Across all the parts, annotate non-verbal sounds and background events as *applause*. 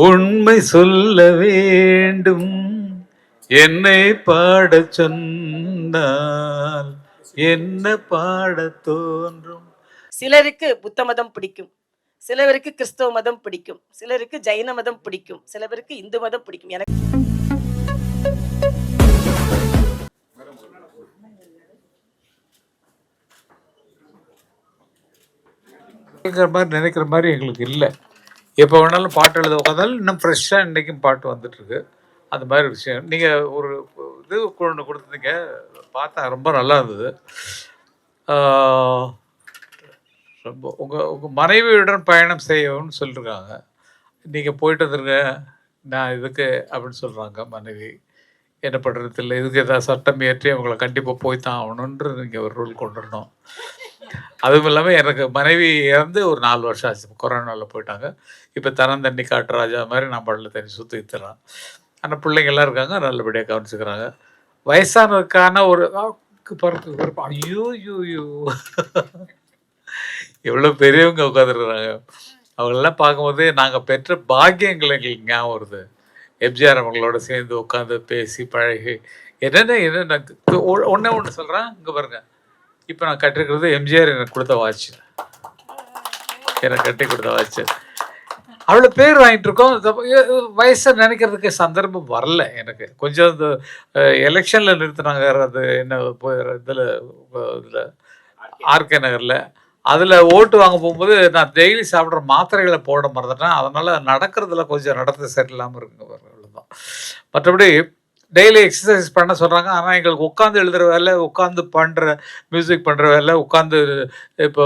உண்மை சொல்ல வேண்டும். என்னை பாடச் சொன்னால் என்ன பாடத் தோன்றும்? சிலருக்கு புத்த மதம் பிடிக்கும். சிலருக்கு கிறிஸ்தவ மதம் பிடிக்கும். சிலருக்கு ஜைன மதம் பிடிக்கும். சில பேருக்கு இந்து மதம் பிடிக்கும். எனக்கு நினைக்கிற மாதிரி எங்களுக்கு இல்லை. எப்போ வேணாலும் பாட்டு எழுத உட்காந்தாலும் இன்னும் ஃப்ரெஷ்ஷாக இன்றைக்கும் பாட்டு வந்துட்டுருக்கு. அந்த மாதிரி விஷயம். நீங்கள் ஒரு இது கொண்டு கொடுத்துருந்தீங்க பார்த்தா ரொம்ப நல்லா இருந்தது. ரொம்ப உங்கள் உங்கள் மனைவியுடன் பயணம் செய்யணும்னு சொல்லியிருக்காங்க நீங்கள் போயிட்டு வந்துருங்க. நான் இதுக்கு அப்படின்னு சொல்கிறாங்க மனைவி. என்ன பண்ணுறது இல்லை இதுக்கு ஏதாவது சட்டம் இயற்றி அவங்கள கண்டிப்பாக போய் தான் ஆகணுன்ற நீங்கள் ஒரு ரூல் கொண்டு வரணும். அதுவும் இல்லாமல் எனக்கு மனைவி இறந்து ஒரு நாலு வருஷம் ஆச்சு. கொரோனாவில் போயிட்டாங்க. இப்போ தன்னந்தண்ணி காட்டுராஜா மாதிரி நான் படல தண்ணி சுற்றி தரான் ஆனால் பிள்ளைங்கள்லாம் இருக்காங்க. நல்லபடியாக கவனிச்சுக்கிறாங்க. வயசானதுக்கான ஒரு பறக்கு பறப்பு ஐயோ ஐயோ ஐயோ. எவ்வளோ பெரியவங்க உட்காந்துருக்குறாங்க அவங்களெல்லாம் பார்க்கும்போது நாங்கள் பெற்ற பாக்கியங்கள் எங்களுக்கு ஞாபகம் வருது. எம்ஜிஆர் அவங்களோட சேர்ந்து உட்காந்து பேசி பழகி என்னென்ன என்னென்ன ஒன்றே ஒன்று சொல்கிறேன் இங்கே பாருங்க. இப்போ நான் கட்டிருக்கிறது எம்ஜிஆர் எனக்கு கொடுத்த வாட்ச் எனக்கு கட்டி கொடுத்த வாட்ச் அவ்வளோ பேர் வாங்கிட்டு இருக்கோம். வயசை நினைக்கிறதுக்கு சந்தர்ப்பம் வரல எனக்கு. கொஞ்சம் இந்த எலெக்ஷனில் நிறுத்தினாங்க அது என்ன இதில் இதில் ஆர்கே நகரில். அதில் ஓட்டு வாங்க போகும்போது நான் டெய்லி சாப்பிட்ற மாத்திரைகளை போட மறந்துட்டேன். அதனால் நடக்கிறதுல கொஞ்சம் நடத்த சரியில்லாமல் இருக்குங்க அவ்வளோதான் மற்றபடி டெய்லி எக்ஸசைஸ் பண்ண சொல்கிறாங்க ஆனால் எங்களுக்கு உட்காந்து எழுதுகிற வேலை உட்காந்து பண்ணுற மியூசிக் பண்ணுற வேலை உட்காந்து இப்போ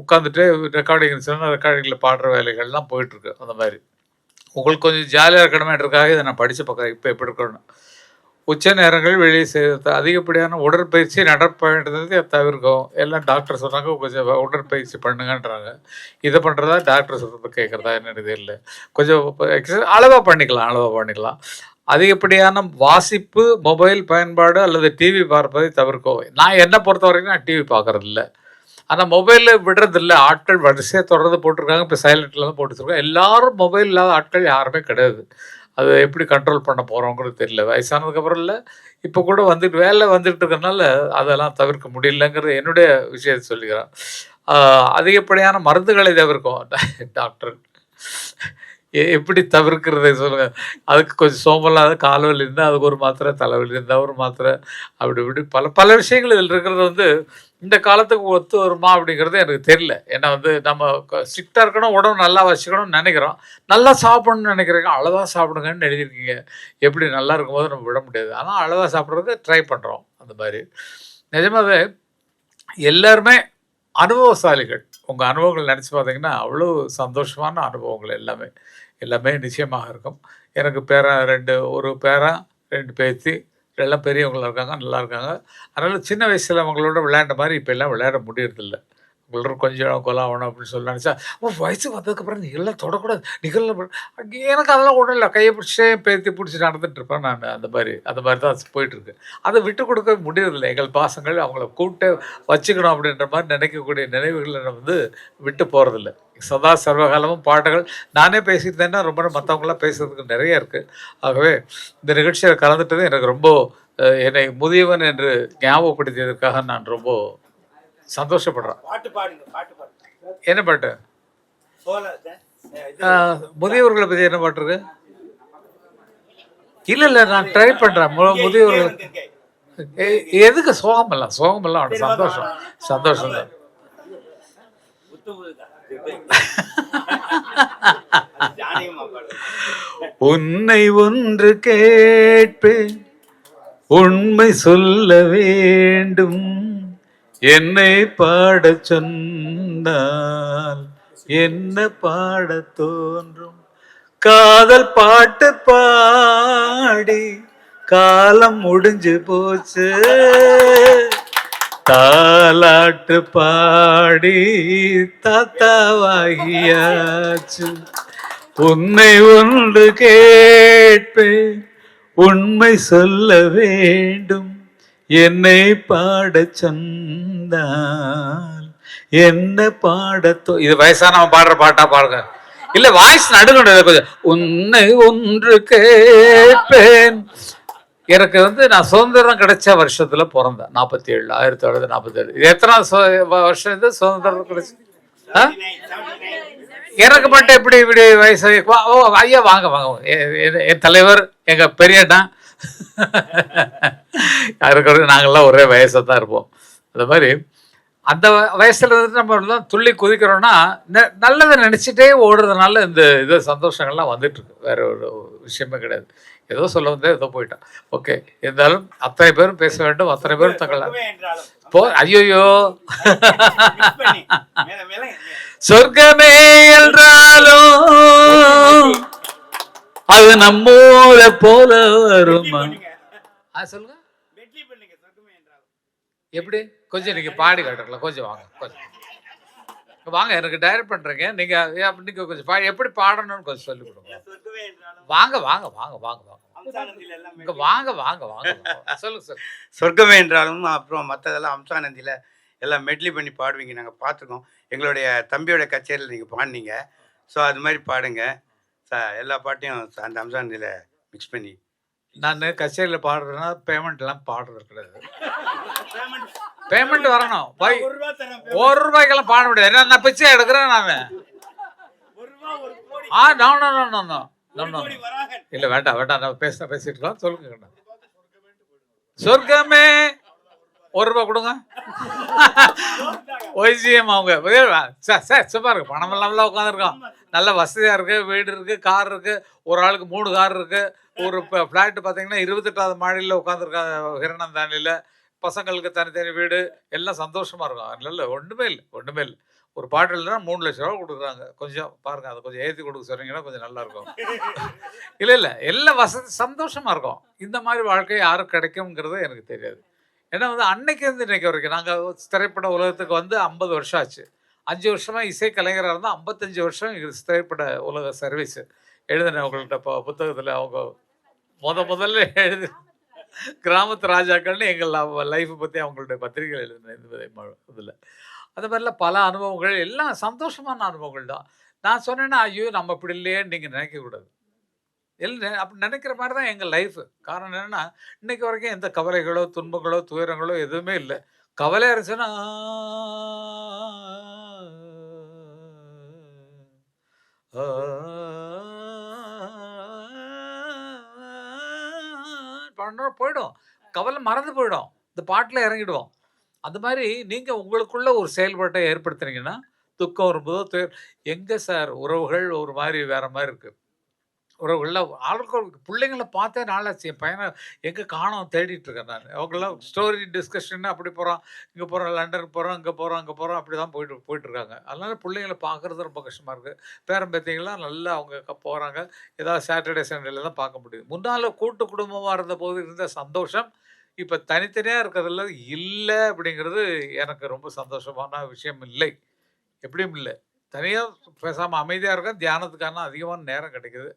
உட்காந்துட்டு ரெக்கார்டிங் சின்ன ரெக்கார்டிங்கில் பாடுற வேலைகள்லாம் போயிட்டுருக்கு அந்த மாதிரி. உங்களுக்கு கொஞ்சம் ஜாலியாக இருக்கணுமேன்றதுக்காக இதை நான் படித்து பக்கம் இப்போ எப்படி இருக்கணும் உச்ச நேரங்கள் வெளியே செய்வது அதிகப்படியான உடற்பயிற்சி நடப்பதை தவிர்க்கும் எல்லாம் டாக்டர் சொன்னாங்க கொஞ்சம் உடற்பயிற்சி பண்ணுங்கன்றாங்க. இதை பண்ணுறதா டாக்டர் சொல்கிறத கேட்குறதா என்னன்னு தெரியல கொஞ்சம் எக்ஸசைஸ் அளவாக பண்ணிக்கலாம் அளவாக பண்ணிக்கலாம். அதிகப்படியான வாசிப்பு மொபைல் பயன்பாடு அல்லது டிவி பார்ப்பதை தவிர்க்கவும் நான் என்னை பொறுத்த வரைக்கும் நான் டிவி பார்க்கறது இல்லை ஆனால் மொபைலில் விடுறதில்ல. ஆட்கள் வரிசையாக தொடர்ந்து போட்டிருக்காங்க. இப்போ சைலண்ட்டில் தான் போட்டுருக்காங்க எல்லாரும் மொபைல் இல்லாத ஆட்கள் யாருமே கிடையாது. அது எப்படி கண்ட்ரோல் பண்ண போகிறோங்கிறது தெரியல. வயசானதுக்கப்புறம் இல்லை. இப்போ கூட வந்துட்டு வேலை வந்துட்டு இருக்கிறதுனால அதெல்லாம் தவிர்க்க முடியலங்கிறது என்னுடைய விஷயத்தை சொல்லிக்கிறேன். அதிகப்படியான மருந்துகளை தவிர்க்கும் டாக்டர். எப்படி தவிர்க்கிறது சொல்லுங்கள் அதுக்கு கொஞ்சம் சோம்பலாத கால்வலி இருந்தால் அதுக்கு ஒரு மாத்திரை தலைவலி இருந்தால் ஒரு மாத்திரை அப்படி இப்படி பல பல விஷயங்கள் இதில் இருக்கிறது வந்து இந்த காலத்துக்கு ஒத்து வருமா அப்படிங்கிறது எனக்கு தெரியல. ஏன்னா வந்து நம்ம ஸ்ட்ரிக்டாக இருக்கணும் உடம்பு நல்லா வச்சுக்கணும்னு நினைக்கிறோம். நல்லா சாப்பிடணும்னு நினைக்கிறீங்க அளவாக சாப்பிடுங்கன்னு எழுதியிருக்கீங்க. எப்படி நல்லா இருக்கும்போது நம்ம விட முடியாது. ஆனால் அளவாக சாப்பிட்றதுக்கு ட்ரை பண்ணுறோம் அந்த மாதிரி. நிஜமாவே எல்லாருமே அனுபவசாலிகள். உங்கள் அனுபவங்கள் நினச்சி பார்த்தீங்கன்னா அவ்வளோ சந்தோஷமான அனுபவங்கள் எல்லாமே. எல்லாமே நிச்சயமாக இருக்கும். எனக்கு பேரன் ரெண்டு ஒரு பேரன் ரெண்டு பேத்தி எல்லாம் பெரியவங்களாக இருக்காங்க நல்லா இருக்காங்க. அதனால் சின்ன வயசில் அவங்களோட விளையாண்ட மாதிரி இப்போ எல்லாம் விளையாட முடியறதில்ல. உங்களோட கொஞ்சம் கொலாகணும் அப்படின்னு சொல்லி நினச்சா ஓ வயசு வந்ததுக்கப்புறம் நீங்கள்லாம் தொடக்கூடாது. நீங்கள்லாம் எனக்கு அதெல்லாம் ஒன்றும் இல்லை. கையை பிடிச்சே பேத்தி பிடிச்சி நடந்துட்டு இருப்பேன் நான். அந்த மாதிரி அந்த மாதிரி தான் போயிட்டுருக்கு அதை விட்டு கொடுக்க முடியறதில்லை. எங்கள் பாசங்கள் அவங்கள கூப்பிட்டு வச்சுக்கணும் அப்படின்ற மாதிரி நினைக்கக்கூடிய நினைவுகளை நான் வந்து விட்டு போகிறதில்ல சதா சர்வகாலமும் பாட்டுகள். நானே பேசியிருந்தேன்னா ரொம்ப மற்றவங்களாம் பேசுறதுக்கு நிறைய இருக்குது ஆகவே இந்த நிகழ்ச்சியில் கலந்துட்டது எனக்கு ரொம்ப என்னை முதியவன் என்று ஞாபகப்படுத்தியதற்காக நான் ரொம்ப சந்தோஷப்படுறேன். பாட்டு பாடுங்க பாட்டு பாடுங்க. என்ன பாட்டு? முதியவர்களை பற்றி என்ன பாட்டு இருக்கு? இல்லை இல்லை நான் ட்ரை பண்ணுறேன் முதியவர்கள் வந்திருக்கேன். எ- எதுக்கு சோகமெல்லாம்? சோகமெல்லாம் அவனுக்கு சந்தோஷம். சந்தோஷம் தான். *laughs* உன்னை ஒன்று கேட்பேன். உண்மை சொல்ல வேண்டும். என்னை பாடச் சொன்னால் என்ன பாடத் தோன்றும்? காதல் பாட்டு பாடி காலம் முடிஞ்சு போச்சு. தாலாட்டு பாடி தாத்தாவாகியாச்சு. உன்னை ஒன்று கேட்பேன் உண்மை சொல்ல வேண்டும். என்னை பாடச் சொன்னால் என்ன பாடத்தோ இது வயசானவன் பாடுற பாட்டா பாடுங்க. இல்ல வாய்ஸ் நடுக்கணும் கொஞ்சம் உன்னை ஒன்று கேட்பேன். எனக்கு வந்து நான் சுதந்திரம் கிடைச்ச வருஷத்துல பிறந்தேன். நாற்பத்தி ஏழு ஆயிரத்தி தொள்ளாயிரத்தி நாற்பத்தி ஏழு இது எத்தனை வருஷம் இது? சுதந்திரம் கிடைச்சு ஆ? எனக்கு மட்டும் எப்படி இப்படி வயசு வா- ஓ ஐயா வாங்க வாங்க என் தலைவர் எங்க பெரியண்ணா இருக்கிறது நாங்கள்லாம் ஒரே வயசா தான் இருப்போம். அந்த மாதிரி அந்த வயசுல இருந்து நம்ம எல்லாம் துள்ளி குதிக்கிறோம்னா நல்லதை நினைச்சிட்டே ஓடுறதுனால இந்த இது சந்தோஷங்கள்லாம் வந்துட்டு இருக்கு வேற ஒரு விஷயமே கிடையாது. ஏதோ சொல்ல வந்தே ஏதோ போயிட்டான் ஓகே. இருந்தாலும் அத்தனை பேரும் பேச வேண்டும். அத்தனை பேரும் தங்களை போ ஐயோயோ. சொர்க்கமே என்றாலும் அது நம்மூர போல வருமா? சொல்லுங்க. எப்படி? கொஞ்சம் நீங்க பாடி காட்டுறீங்களா கொஞ்சம் வாங்க கொஞ்சம். வாங்க எனக்கு டைரக்ட் பண்றீங்க. நீங்க நீங்க கொஞ்சம் பா எப்படி பாடணும்னு கொஞ்சம் சொல்லி கொடுங்க. வாங்க வாங்க வாங்க வாங்க வாங்க. வாங்க வாங்க வாங்க. சொல்லுங்க சார் சொர்க்கமே என்றாலும் அப்புறம் மற்றதெல்லாம் அம்சானந்தியில் எல்லாம் மெட்லி பண்ணி பாடுவீங்க. நாங்கள் பார்த்துருக்கோம். எங்களுடைய தம்பியோட கச்சேரியில் நீங்கள் பாடினீங்க. ஸோ அது மாதிரி பாடுங்க. எல்லா பாட்டையும் அந்த அம்சானந்தியில் மிக்ஸ் பண்ணி. நான் கச்சேரியில பாடுறேன்னா பேமெண்ட் எல்லாம் பாடுறது கிடையாது. பேமெண்ட் வரணும். பை ஒரு ரூபாய்க்கெல்லாம் பாட முடியாது. ஏன்னா நான் பிச்சை எடுக்கிறேன் நான். ஆ no no no no no no no இல்ல வேண்டாம் வேண்டாம். நம்ம பேச பேசிட்டு இருக்கோம் சொல்லுங்க கண்ணா. சொர்க்கமே. ஒரு ரூபாய் கொடுங்க. *laughs* ஒய்ஜிஎம் அவங்க. சார் சார் சும்மா இருக்கு பணம் இல்லாமலாம் உட்காந்துருக்கோம். நல்ல வசதியாக இருக்குது வீடு இருக்குது கார் இருக்குது ஒரு ஆளுக்கு மூணு கார் இருக்குது ஒரு ஃப்ளாட் பார்த்தீங்கன்னா இருபத்தெட்டாவது மாடியில் உட்காந்துருக்காங்க ஹிரணந்தானியில். பசங்களுக்கு தனித்தனி வீடு. எல்லாம் சந்தோஷமாக இருக்கும். இல்லை ஒன்றுமே இல்லை ஒன்றுமே இல்லை. ஒரு பாட்டு இல்லைன்னா மூணு லட்ச ரூபா கொடுக்குறாங்க. கொஞ்சம் பாருங்க அதை கொஞ்சம் ஏற்றி கொடுக்க சொன்னீங்கன்னா கொஞ்சம் நல்லாயிருக்கும் இல்லை இல்லை எல்லா வசதி சந்தோஷமாக இருக்கும். இந்த மாதிரி வாழ்க்கை யாரும் கிடைக்கும்ங்கிறது எனக்கு தெரியாது. ஏன்னா வந்து அன்னைக்கு இருந்து இன்னைக்கு வரைக்கும் நாங்கள் திரைப்பட உலகத்துக்கு வந்து ஐம்பது வருஷம் ஆச்சு. அஞ்சு வருஷமாக இசை கலைஞராக இருந்தால் ஐம்பத்தஞ்சு வருஷம் இது திரைப்பட உலக சர்வீஸ் எழுதினவங்கள்ட்ட இப்போ புத்தகத்தில் அவங்க முத முதல்ல எழுதி கிராமத்து ராஜாக்கள்னு எங்கள் லைஃப்பை பற்றி அவங்களுடைய பத்திரிகைகள் எழுதின இதில். அந்த மாதிரிலாம் பல அனுபவங்கள் எல்லாம் சந்தோஷமான அனுபவங்கள் தான். நான் சொன்னேன்னா ஐயோ நம்ம இப்படி இல்லையேன்னு நீங்கள் நினைக்கக்கூடாது இல்லை அப்படி நினைக்கிற மாதிரி தான் எங்கள் லைஃப் காரணம் என்னென்னா இன்னைக்கு வரைக்கும் எந்த கவலைகளோ துன்பங்களோ துயரங்களோ எதுவுமே இல்லை. கவலை இருந்துச்சுன்னா பண்ண போயிடும். கவலை மறந்து போயிடும். இந்த பாட்டில் இறங்கிடுவோம். அந்த மாதிரி நீங்கள் உங்களுக்குள்ள ஒரு செயல்பாட்டை ஏற்படுத்துனீங்கன்னா துக்கம் வரும்போதோ துயர் எங்கே சார் உறவுகள் ஒரு மாதிரி வேற மாதிரி இருக்குது உறவுகளில் ஆட்கள் பிள்ளைங்களை பார்த்தே நாளாச்சு என் பையனை எங்கே காணோம் தேடிட்டு இருக்கேன் நான். அவங்களாம் ஸ்டோரி டிஸ்கஷன் அப்படி போகிறோம் இங்கே போகிறோம் லண்டனுக்கு போகிறோம் இங்கே போகிறோம் அங்கே போகிறோம் அப்படி தான் போயிட்டு போயிட்டு இருக்காங்க. அதனால பிள்ளைங்களை பார்க்குறது ரொம்ப கஷ்டமாக இருக்குது பேரன் பேத்திங்களாம் நல்லா அவங்க போகிறாங்க ஏதாவது சாட்டர்டே சண்டேல தான் பார்க்க முடியுது. முன்னால் கூட்டு குடும்பமாக இருந்த போது இருந்த சந்தோஷம் இப்போ தனித்தனியாக இருக்கிறதுல இல்லை அப்படிங்கிறது எனக்கு ரொம்ப சந்தோஷமான விஷயம் இல்லை. எப்படியும் இல்லை. தனியாக பேசாமல் அமைதியாக இருக்க தியானத்துக்கான அதிகமான நேரம் கிடைக்குது.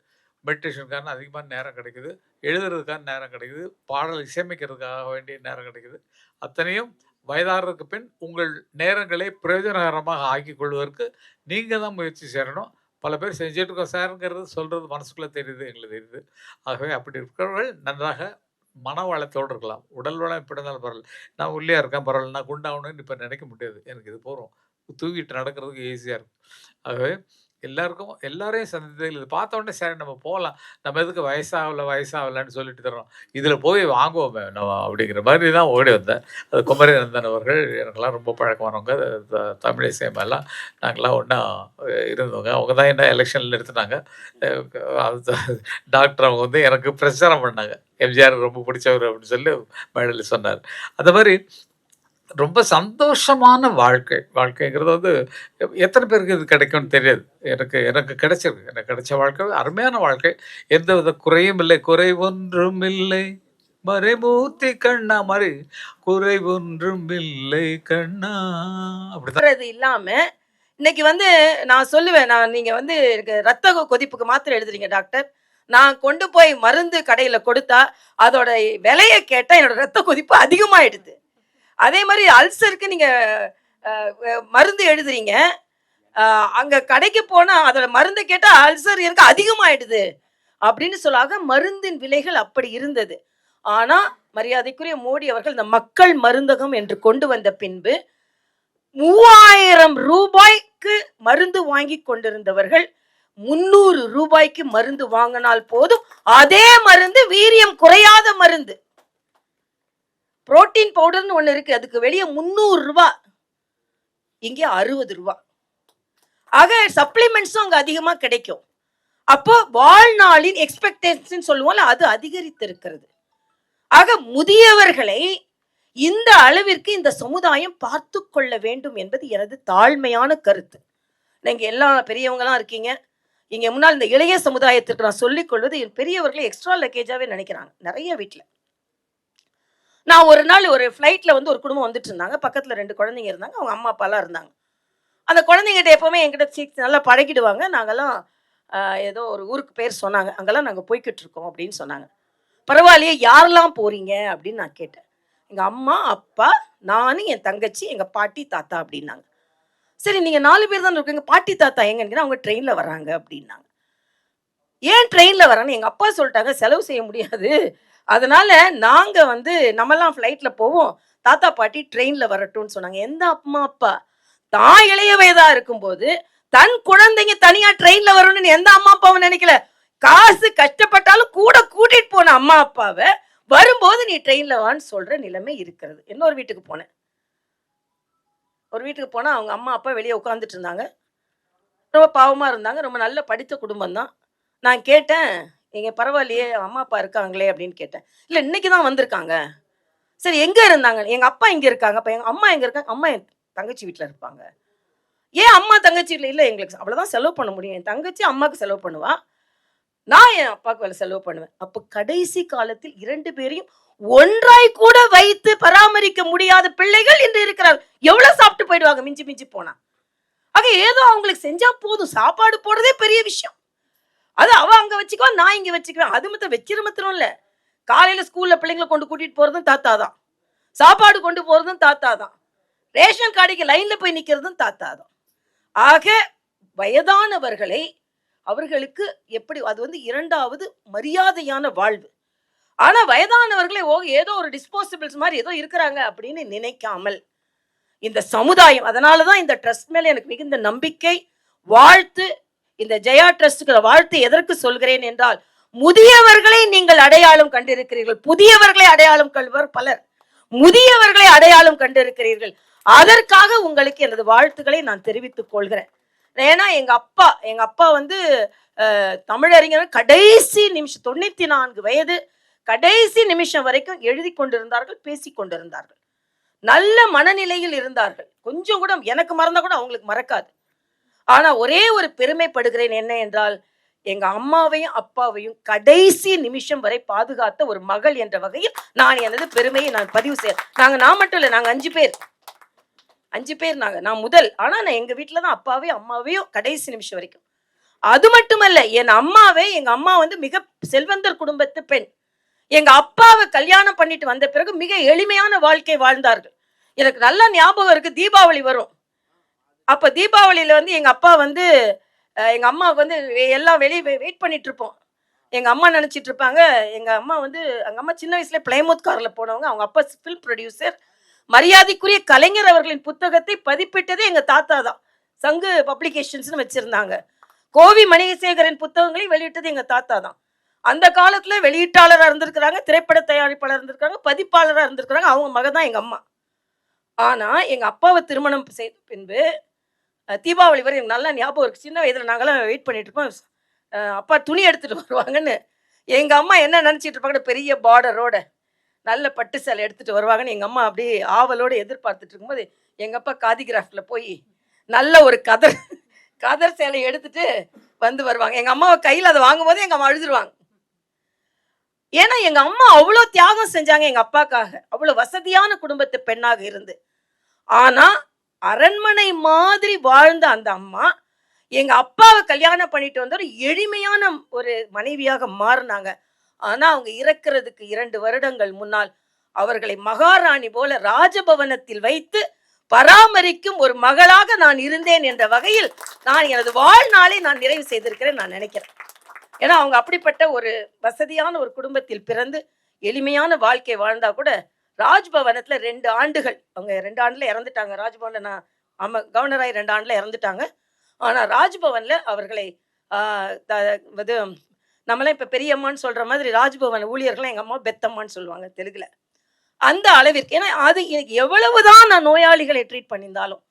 மெடிடேஷனுக்கான அதிகமான நேரம் கிடைக்குது. எழுதுறதுக்கான நேரம் கிடைக்குது. பாடல் இசையமைக்கிறதுக்காக வேண்டிய நேரம் கிடைக்குது. அத்தனையும் வயதாகிறதுக்கு பின் உங்கள் நேரங்களை பிரயோஜனகரமாக ஆக்கி கொள்வதற்கு நீங்கள் தான் முயற்சி செய்யணும். பல பேர் செஞ்சுட்டு இருக்கோம் சாருங்கிறது சொல்கிறது மனசுக்குள்ளே தெரியுது எங்களுக்கு தெரியுது. ஆகவே அப்படி இருக்கிறவர்கள் நன்றாக மன வளத்தோடு இருக்கலாம். உடல் வளம் எப்படி இருந்தாலும் பரவாயில்ல. நான் ஒல்லியாக இருக்கேன் பரவாயில்ல. நான் குண்டாகணும்னு இப்போ நினைக்க முடியாது. எனக்கு இது போகிறோம் தூக்கிட்டு நடக்கிறதுக்கு ஈஸியாக இருக்கும். ஆகவே எல்லாருக்கும் எல்லாரையும் சந்தித்ததில் இது பார்த்த உடனே சரி நம்ம போகலாம் நம்ம எதுக்கு வயசாகல வயசாகலன்னு சொல்லிட்டு தர்றோம். இதில் போய் வாங்குவோமே நம்ம அப்படிங்கிற மாதிரி தான் ஓடி வந்தேன். அது குமரி நந்தன் அவர்கள் எனக்கெல்லாம் ரொம்ப பழக்கமானவங்க. த- தமிழ் இசையமெல்லாம் நாங்களாம் ஒன்றா இருந்தவங்க. அவங்க தான் என்ன எலெக்ஷனில் நிறுத்தினாங்க. அது டாக்டர் அவங்க வந்து எனக்கு பிரச்சாரம் பண்ணாங்க. எம்ஜிஆர் ரொம்ப பிடிச்சவர் அப்படின்னு சொல்லி மேடையில் சொன்னார். அந்த மாதிரி ரொம்ப சந்தோஷமான வாழ்க்கை. வாழ்க்கைங்கிறது வந்து எத்தனை பேருக்கு இது கிடைக்கும்னு தெரியாது. எனக்கு எனக்கு கிடைச்சிருக்கு. எனக்கு கிடைச்ச வாழ்க்கை அருமையான வாழ்க்கை. எந்த வித குறையும் இல்லை. குறை ஒன்றும் இல்லை மறைமூர்த்தி கண்ணா மாதிரி குறை ஒன்றும் இல்லை கண்ணா. அப்படிதான். இல்லாம இன்னைக்கு வந்து நான் சொல்லுவேன். நான் நீங்க வந்து எனக்கு ரத்த கொதிப்புக்கு மாத்திரை எழுதுறீங்க டாக்டர். நான் கொண்டு போய் மருந்து கடையில கொடுத்தா அதோட விலையை கேட்டா என்னோட ரத்த கொதிப்பு அதிகமாயிடுது. அதே மாதிரி அல்சருக்கு நீங்க மருந்து எழுதுறீங்க. அங்க கடைக்கு போனா அதோட மருந்து கேட்டா அல்சர் எனக்கு அதிகமாயிடுது அப்படின்னு சொல்லாக மருந்தின் விலைகள் அப்படி இருந்தது. ஆனா மரியாதைக்குரிய மோடி அவர்கள் இந்த மக்கள் மருந்தகம் என்று கொண்டு வந்த பின்பு மூவாயிரம் ரூபாய்க்கு மருந்து வாங்கி கொண்டிருந்தவர்கள் முன்னூறு ரூபாய்க்கு மருந்து வாங்கினால் போதும். அதே மருந்து வீரியம் குறையாத மருந்து. புரோட்டீன் பவுடர்னு ஒன்று இருக்கு. அதுக்கு வெளியே முந்நூறு ரூபா. இங்கே அறுபது ரூபா. ஆக சப்ளிமெண்ட்ஸும் அங்கே அதிகமாக கிடைக்கும். அப்போ வாழ்நாளின் எக்ஸ்பெக்டேஷன் சொல்லுவோம்ல அது அதிகரித்திருக்கிறது. ஆக முதியவர்களை இந்த அளவிற்கு இந்த சமுதாயம் பார்த்து கொள்ள வேண்டும் என்பது எனது தாழ்மையான கருத்து. நீங்க எல்லா பெரியவங்களாம் இருக்கீங்க. இங்கே முன்னால் இந்த இளைய சமுதாயத்திற்கு நான் சொல்லிக் கொள்வது என் பெரியவர்களை எக்ஸ்ட்ரா லக்கேஜாவே நினைக்கிறாங்க. நிறைய வீட்டில் நான் ஒரு நாள் ஒரு ஃப்ளைட்டில் வந்து ஒரு குடும்பம் வந்துட்டு இருந்தாங்க. பக்கத்தில் ரெண்டு குழந்தைங்க இருந்தாங்க. அவங்க அம்மா அப்பாலாம் இருந்தாங்க. அந்த குழந்தைங்கிட்ட எப்போவுமே என்கிட்ட சீக் நல்லா பழகிடுவாங்க. நாங்கள்லாம் ஏதோ ஒரு ஊருக்கு பேர் சொன்னாங்க. அங்கெல்லாம் நாங்கள் போய்கிட்டு இருக்கோம் அப்படின்னு சொன்னாங்க. பரவாயில்லையே யாரெல்லாம் போகிறீங்க அப்படின்னு நான் கேட்டேன். எங்கள் அம்மா அப்பா நானும் என் தங்கச்சி எங்கள் பாட்டி தாத்தா அப்படின்னாங்க. சரி நீங்கள் நாலு பேர் தான் இருக்கீங்க. பாட்டி தாத்தா எங்கன்னு அவங்க ட்ரெயினில் வராங்க அப்படின்னாங்க. ஏன் ட்ரெயினில் வரான்னு எங்கள் அப்பா சொல்லிட்டாங்க. செலவு செய்ய முடியாது. அதனால நாங்க வந்து நம்மலாம் ஃப்ளைட்ல போவோம். தாத்தா பாட்டி ட்ரெயின்ல வரட்டும்னு சொன்னாங்க. எந்த அம்மா அப்பா? தான் இளைய வயதா இருக்கும்போது தன் குழந்தைங்க தனியா ட்ரெயின்ல வரணும்னு எந்த அம்மா அப்பாவும் நினைக்கல. காசு கஷ்டப்பட்டாலும் கூட கூட்டிட்டு போன அம்மா அப்பாவை வரும்போது நீ ட்ரெயின்ல வான்னு சொல்ற நிலைமை இருக்கிறது. இன்னொரு வீட்டுக்கு போனேன். ஒரு வீட்டுக்கு போனா அவங்க அம்மா அப்பா வெளியே உட்காந்துட்டு இருந்தாங்க. ரொம்ப பாவமா இருந்தாங்க. ரொம்ப நல்ல படித்த குடும்பம் தான் நான் கேட்டேன் நீங்கள் பரவாயில்லையே அம்மா அப்பா இருக்காங்களே அப்படின்னு கேட்டேன். இல்லை இன்னைக்கு தான் வந்திருக்காங்க. சரி எங்கே இருந்தாங்க? எங்கள் அப்பா இங்கே இருக்காங்க. இப்போ எங்கள் அம்மா எங்கே இருக்காங்க? அம்மா என் தங்கச்சி வீட்டில் இருப்பாங்க. ஏன் அம்மா தங்கச்சி வீட்டில் இல்லை எங்களுக்கு அவ்வளோதான் செலவு பண்ண முடியும். என் தங்கச்சி அம்மாவுக்கு செலவு பண்ணுவா. நான் என் அப்பாவுக்கு வேலை செலவு பண்ணுவேன். அப்போ கடைசி காலத்தில் இரண்டு பேரையும் ஒன்றாய் கூட வைத்து பராமரிக்க முடியாத பிள்ளைகள் இன்று இருக்கிறார்கள். எவ்வளவு சாப்பிட்டு போயிடுவாங்க? மிஞ்சி மிஞ்சி போனா. ஆக ஏதோ அவங்களுக்கு செஞ்சா போதும். சாப்பாடு போடுறதே பெரிய விஷயம். அது அவ அங்க வச்சுக்குவா நான் இங்க வச்சுக்குவேன். அது மொத்தம் வைக்கிற மாத்திரம் இல்ல. காலையில ஸ்கூல்ல பிள்ளைங்களை கொண்டு கூட்டிட்டு போறதும் தாத்தா தான். சாப்பாடு கொண்டு போறதும் தாத்தா தான். ரேஷன் கடைக்கு லைன்ல போய் நிக்கிறதும் தாத்தா தான். ஆக வயதானவர்களை அவர்களுக்கு எப்படி அது வந்து இரண்டாவது மரியாதையான வாழ்வு. ஆனா வயதானவர்களே ஓ ஏதோ ஒரு டிஸ்போசபிள்ஸ் மாதிரி ஏதோ இருக்கிறாங்க அப்படின்னு நினைக்காமல் இந்த சமுதாயம் அதனாலதான் இந்த ட்ரஸ்ட் மேல எனக்கு மிகுந்த நம்பிக்கை வாழ்த்து இந்த ஜெயா ட்ரஸ்டுக்கு வாழ்த்து எதற்கு சொல்கிறேன் என்றால் முதியவர்களை நீங்கள் அடையாளம் கண்டிருக்கிறீர்கள். புதியவர்களை அடையாளம் கள்வர் பலர். முதியவர்களை அடையாளம் கண்டிருக்கிறீர்கள். அதற்காக உங்களுக்கு எனது வாழ்த்துக்களை நான் தெரிவித்துக் கொள்கிறேன். ஏன்னா எங்க அப்பா எங்க அப்பா வந்து தமிழறிஞர் கடைசி நிமிஷம் தொண்ணூத்தி நான்கு வயது கடைசி நிமிஷம் வரைக்கும் எழுதி கொண்டிருந்தார்கள் பேசி கொண்டிருந்தார்கள். நல்ல மனநிலையில் இருந்தார்கள். கொஞ்சம் கூட எனக்கு மறந்தா கூட அவங்களுக்கு மறக்காது. ஆனா ஒரே ஒரு பெருமைப்படுகிறேன் என்ன என்றால் எங்க அம்மாவையும் அப்பாவையும் கடைசி நிமிஷம் வரை பாதுகாத்த ஒரு மகள் என்ற வகையில் நான் எனது பெருமையை நான் பதிவு செய்ய நாங்க நான் மட்டும் இல்லை நாங்க அஞ்சு பேர். அஞ்சு பேர் நாங்க நான் முதல். ஆனா நான் எங்க வீட்டுல தான் அப்பாவையும் அம்மாவையும் கடைசி நிமிஷம் வரைக்கும். அது மட்டுமல்ல என் அம்மாவே எங்க அம்மா வந்து மிக செல்வந்தர் குடும்பத்து பெண். எங்க அப்பாவை கல்யாணம் பண்ணிட்டு வந்த பிறகு மிக எளிமையான வாழ்க்கை வாழ்ந்தார்கள். எனக்கு நல்ல ஞாபகம் இருக்கு தீபாவளி வரும். அப்போ தீபாவளியில் வந்து எங்கள் அப்பா வந்து எங்கள் அம்மாவுக்கு வந்து எல்லாம் வெளியே வெயிட் பண்ணிட்டு இருப்போம். எங்கள் அம்மா நினச்சிட்டு இருப்பாங்க எங்கள் அம்மா வந்து எங்கள் அம்மா சின்ன வயசுல பிளைமூத் காரில் போனவங்க அவங்க அப்பா ஃபில்ம் ப்ரொடியூசர் மரியாதைக்குரிய கலைஞர் அவர்களின் புத்தகத்தை பதிப்பிட்டதே எங்கள் தாத்தா தான். சங்கு பப்ளிகேஷன்ஸ்னு வச்சுருந்தாங்க. கோவி மணிகசேகரின் புத்தகங்களை வெளியிட்டது எங்கள் தாத்தா தான். அந்த காலத்தில் வெளியீட்டாளராக இருந்திருக்கிறாங்க திரைப்பட தயாரிப்பாளர் இருந்திருக்காங்க பதிப்பாளராக இருந்திருக்கிறாங்க அவங்க மக தான் எங்கள் அம்மா. ஆனால் எங்கள் அப்பாவை திருமணம் செய்த பின்பு தீபாவளி வரை எனக்கு நல்லா ஞாபகம் இருக்குது சின்ன வயதில் நாங்களாம் வெயிட் பண்ணிட்டு இருப்போம். அப்பா துணி எடுத்துகிட்டு *laughs* வருவாங்கன்னு. எங்கள் அம்மா என்ன நினச்சிட்டு இருப்பாங்க பெரிய பார்டரோட நல்ல பட்டு சேலை எடுத்துகிட்டு வருவாங்கன்னு எங்கள் அம்மா அப்படியே ஆவலோடு எதிர்பார்த்துட்டு இருக்கும்போது எங்கள் அப்பா காதிகிராஃபில் போய் நல்ல ஒரு கதர் *laughs* கதர் சேலை எடுத்துட்டு வந்து வருவாங்க. எங்கள் அம்மாவை கையில் அதை வாங்கும்போது எங்கள் அம்மா அழுதுருவாங்க. ஏன்னா எங்கள் அம்மா அவ்வளோ தியாகம் செஞ்சாங்க எங்கள் அப்பாக்காக. அவ்வளோ வசதியான குடும்பத்து பெண்ணாக இருந்து. ஆனால் அரண்மனை மாதிரி வாழ்ந்த அந்த அம்மா எங்க அப்பாவை கல்யாணம் பண்ணிட்டு வந்த ஒரு எளிமையான ஒரு மனைவியாக மாறினாங்க. ஆனா அவங்க இறக்கிறதுக்கு இரண்டு வருடங்கள் முன்னால் அவர்களை மகாராணி போல ராஜபவனத்தில் வைத்து பராமரிக்கும் ஒரு மகளாக நான் இருந்தேன் என்ற வகையில் நான் எனது வாழ்நாளை நான் நிறைவு செய்திருக்கிறேன் நான் நினைக்கிறேன். ஏன்னா அவங்க அப்படிப்பட்ட ஒரு வசதியான ஒரு குடும்பத்தில் பிறந்து எளிமையான வாழ்க்கை வாழ்ந்தா கூட ராஜ்பவனத்துல ரெண்டு ஆண்டுகள். அவங்க ரெண்டு ஆண்டுல இறந்துட்டாங்க. ராஜ்பவன்ல நான் ஆமா கவர்னராய் ரெண்டு ஆண்டுல இறந்துட்டாங்க. ஆனா ராஜ்பவன்ல அவர்களை ஆஹ், த- இது நம்மளாம் இப்ப பெரியம்மான்னு சொல்ற மாதிரி ராஜ்பவன் ஊழியர்கள்லாம் எங்க அம்மா பெத்தம்மான்னு சொல்லுவாங்க தெலுங்குல. அந்த அளவிற்கு ஏன்னா அது எனக்கு எவ்வளவுதான் நான் நோயாளிகளை ட்ரீட் பண்ணியிருந்தாலும்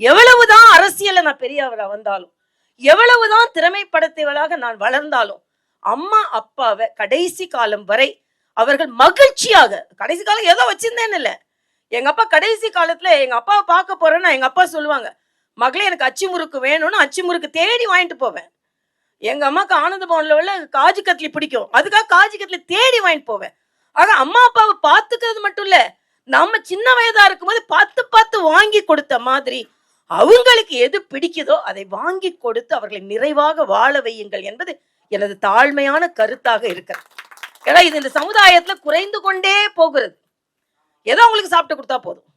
எவ்வளவுதான் அரசியலில் நான் பெரியவராக வந்தாலும் எவ்வளவுதான் திறமைப்படத்தவளாக நான் வளர்ந்தாலும் அம்மா அப்பாவை கடைசி காலம் வரை அவர்கள் மகிழ்ச்சியாக கடைசி காலம் ஏதோ வச்சிருந்தேன்னு இல்லை. எங்க அப்பா கடைசி காலத்துல எங்க அப்பாவை பார்க்க போறேன்னா எங்க அப்பா சொல்லுவாங்க. மகளே எனக்கு அச்சு முறுக்கு வேணும்னு அச்சு முறுக்கு தேடி வாங்கிட்டு போவேன். எங்க அம்மாவுக்கு ஆனந்த பவன்ல உள்ள காஜு கத்லி பிடிக்கும். அதுக்காக காஜு கத்லி தேடி வாங்கிட்டு போவேன். ஆக அம்மா அப்பாவை பார்த்துக்கிறது மட்டும் இல்ல நம்ம சின்ன வயதா இருக்கும்போது பார்த்து பார்த்து வாங்கி கொடுத்த மாதிரி அவங்களுக்கு எது பிடிக்குதோ அதை வாங்கி கொடுத்து அவர்களை நிறைவாக வாழ வையுங்கள் என்பது எனது தாழ்மையான கருத்தாக இருக்கிறது. ஏன்னா இது இந்த சமுதாயத்துல குறைந்து கொண்டே போகிறது. ஏதோ உங்களுக்கு சாப்பிட்டு கொடுத்தா போதும்.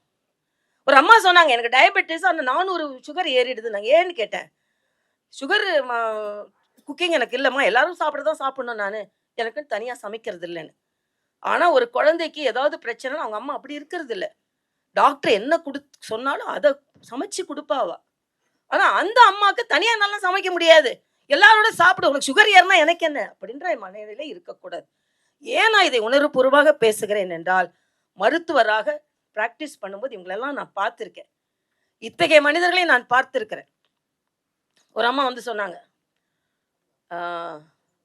ஒரு அம்மா சொன்னாங்க எனக்கு டயபெட்டிஸ் அந்த நானூறு சுகர் ஏறிடுது. நான் ஏன்னு கேட்டேன். சுகர் குக்கிங் எனக்கு இல்லைம்மா. எல்லாரும் சாப்பிட தான் சாப்பிடணும் நான். எனக்குன்னு தனியாக சமைக்கிறது இல்லைன்னு. ஆனால் ஒரு குழந்தைக்கு ஏதாவது பிரச்சனைனா அவங்க அம்மா அப்படி இருக்கிறது இல்லை. டாக்டர் என்ன கொடு சொன்னாலும் அதை சமைச்சு கொடுப்பாவா? ஆனால் அந்த அம்மாவுக்கு தனியாக நல்லா சமைக்க முடியாது. எல்லாரோட சாப்பிடு உனக்கு சுகர் ஏறினா எனக்கு என்ன? அப்படின்ற மனநிலையில் இருக்கக்கூடாது. ஏன் நான் இதை உணர்வுபூர்வமாக பேசுகிறேன் என்றால் மருத்துவராக ப்ராக்டிஸ் பண்ணும்போது இவங்களெல்லாம் நான் பார்த்துருக்கேன். இத்தகைய மனிதர்களை நான் பார்த்துருக்கிறேன். ஒரு அம்மா வந்து சொன்னாங்க.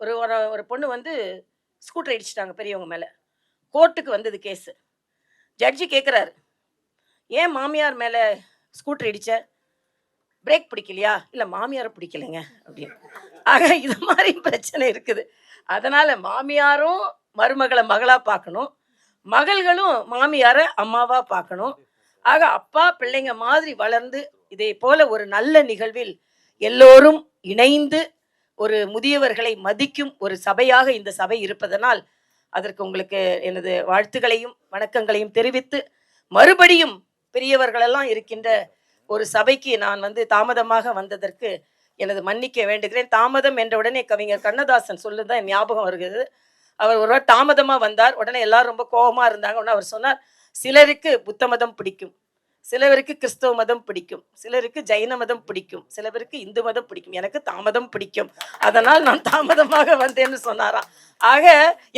ஒரு ஒரு ஒரு பொண்ணு வந்து ஸ்கூட்டர் அடிச்சிட்டாங்க பெரியவங்க மேலே. கோர்ட்டுக்கு வந்தது கேஸு ஜட்ஜி கேட்குறாரு ஏன் மாமியார் மேலே ஸ்கூட்டர் இடித்த பிரேக் பிடிக்கலையா? இல்லை மாமியாரை பிடிக்கலைங்க. அப்படின்னு. ஆக இது மாதிரி பிரச்சனை இருக்குது. அதனால் மாமியாரும் மருமகளை மகளாக பார்க்கணும். மகள்களும் மாமியாரை அம்மாவாக பார்க்கணும். ஆக அப்பா பிள்ளைங்க மாதிரி வளர்ந்து இதே போல ஒரு நல்ல நிகழ்வில் எல்லோரும் இணைந்து ஒரு முதியவர்களை மதிக்கும் ஒரு சபையாக இந்த சபை இருப்பதனால் அதற்கு உங்களுக்கு எனது வாழ்த்துக்களையும் வணக்கங்களையும் தெரிவித்து மறுபடியும் பெரியவர்களெல்லாம் இருக்கின்ற ஒரு சபைக்கு நான் வந்து தாமதமாக வந்ததற்கு எனது மன்னிக்க வேண்டுகிறேன். தாமதம் என்ற உடனே கவிஞர் கண்ணதாசன் சொல்லுதான் ஞாபகம் வருகிறது. அவர் ஒரு தாமதமாக தாமதமா வந்தார். உடனே எல்லாரும் ரொம்ப கோபமா இருந்தாங்க. உடனே அவர் சொன்னார் சிலருக்கு புத்த மதம் பிடிக்கும். சிலருக்கு கிறிஸ்தவ மதம் பிடிக்கும். சிலருக்கு ஜைன மதம் பிடிக்கும். சிலருக்கு இந்து மதம் பிடிக்கும். எனக்கு தாமதம் பிடிக்கும். அதனால் நான் தாமதமாக வந்தேன்னு சொன்னாராம். ஆக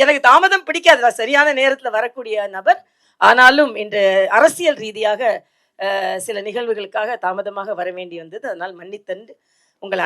எனக்கு தாமதம் பிடிக்காது நான் சரியான நேரத்தில் வரக்கூடிய நபர். ஆனாலும் இன்று அரசியல் ரீதியாக சில நிகழ்வுகளுக்காக தாமதமாக வர வேண்டி வந்தது. அதனால் மன்னித்தன்று உங்களை